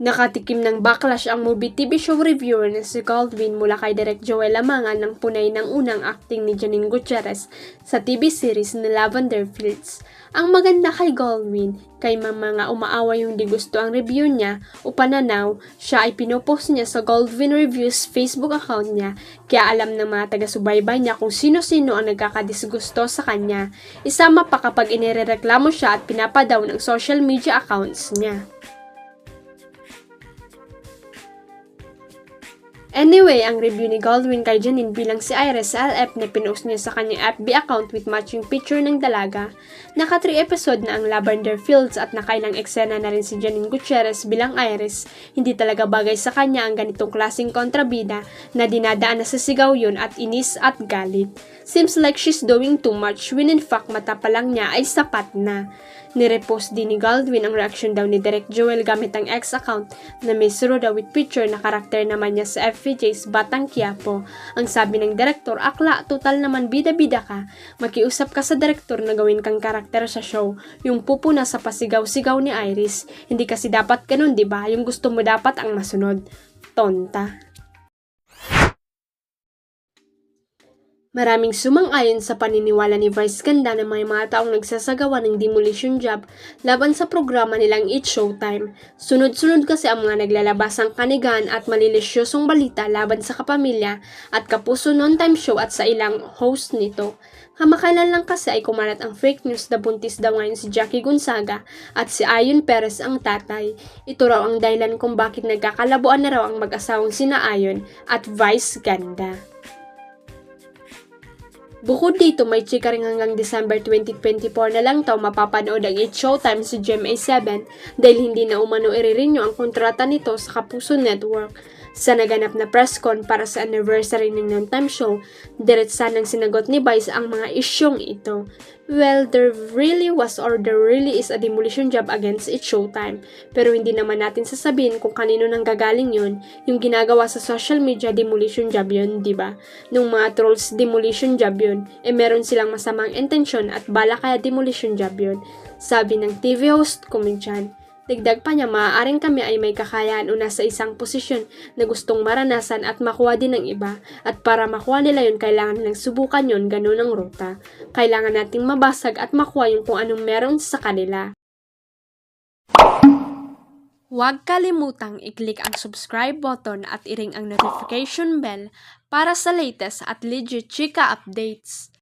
Nakatikim ng backlash ang movie TV show reviewer na si Goldwyn mula kay Direk Joel Lamangan ng punay ng unang acting ni Janine Gutierrez sa TV series na Lavender Fields. Ang maganda kay Goldwyn, kay mga umaawa yung di gusto ang review niya o pananaw, siya ay pinopost niya sa Goldwyn Reviews Facebook account niya, kaya alam ng mga taga-subaybay niya kung sino-sino ang nagkakadisgusto sa kanya. Isama pa kapag inirereklamo siya at pinapadaw ng social media accounts niya. Anyway, ang review ni Goldwyn kay Janine bilang si Iris sa LF na pinost niya sa kanyang FB account with matching picture ng dalaga. Naka 3 episode na ang Lavender Fields at nakailang eksena na rin si Janine Gutierrez bilang Iris. Hindi talaga bagay sa kanya ang ganitong klaseng kontrabida na dinadaan na sa sigaw yun at inis at galit. Seems like she's doing too much when in fact mata pa lang niya ay sapat na. Nirepost din ni Goldwyn ang reaction daw ni Direk Joel gamit ang ex account na may daw with picture na karakter naman niya sa FVJ's Batang Quiapo. Ang sabi ng direktor, akla, total naman bida-bida ka. Makiusap ka sa direktor na gawin kang karakter sa show. Yung pupuna sa pasigaw-sigaw ni Iris. Hindi kasi dapat ganun, di ba? Yung gusto mo dapat ang masunod. Tonta. Maraming sumang-ayon sa paniniwala ni Vice Ganda na may mga taong nagsasagawa ng demolition job laban sa programa nilang It's Showtime. Sunod-sunod kasi ang mga naglalabasang kanigan at malilisyosong balita laban sa kapamilya at kapuso non-time show at sa ilang host nito. Kamakailan lang kasi ay kumalat ang fake news na buntis daw ngayon si Jackie Gonzaga at si Ayon Perez ang tatay. Ito raw ang dahilan kung bakit nagkakalabuan na raw ang mag-asawang sina Ayon at Vice Ganda. Bukod dito, may chika rin hanggang December 2024 na lang taw mapapanood ang It's Showtime si GMA7 dahil hindi na umano iririnyo ang kontrata nito sa Kapuso Network. Sa naganap na press con para sa anniversary ng non-time show, diretsa nang sinagot ni Vice ang mga isyong ito. Well, there really was or there really is a demolition job against It's Showtime. Pero hindi naman natin sasabihin kung kanino nang gagaling yun. Yung ginagawa sa social media, demolition job yun, di ba? Nung mga trolls, demolition job yun. Eh meron silang masamang intensyon at bala kaya demolition job yun. Sabi ng TV host, kumentyan. Dagdag pa niya, maaaring kami ay may kakayaan una sa isang posisyon na gustong maranasan at makuha din ng iba. At para makuha nila yun, kailangan nilang subukan yun, ganun ang ruta. Kailangan nating mabasag at makuha yung kung anong meron sa kanila. Huwag kalimutang i-click ang subscribe button at i-ring ang notification bell para sa latest at legit chika updates.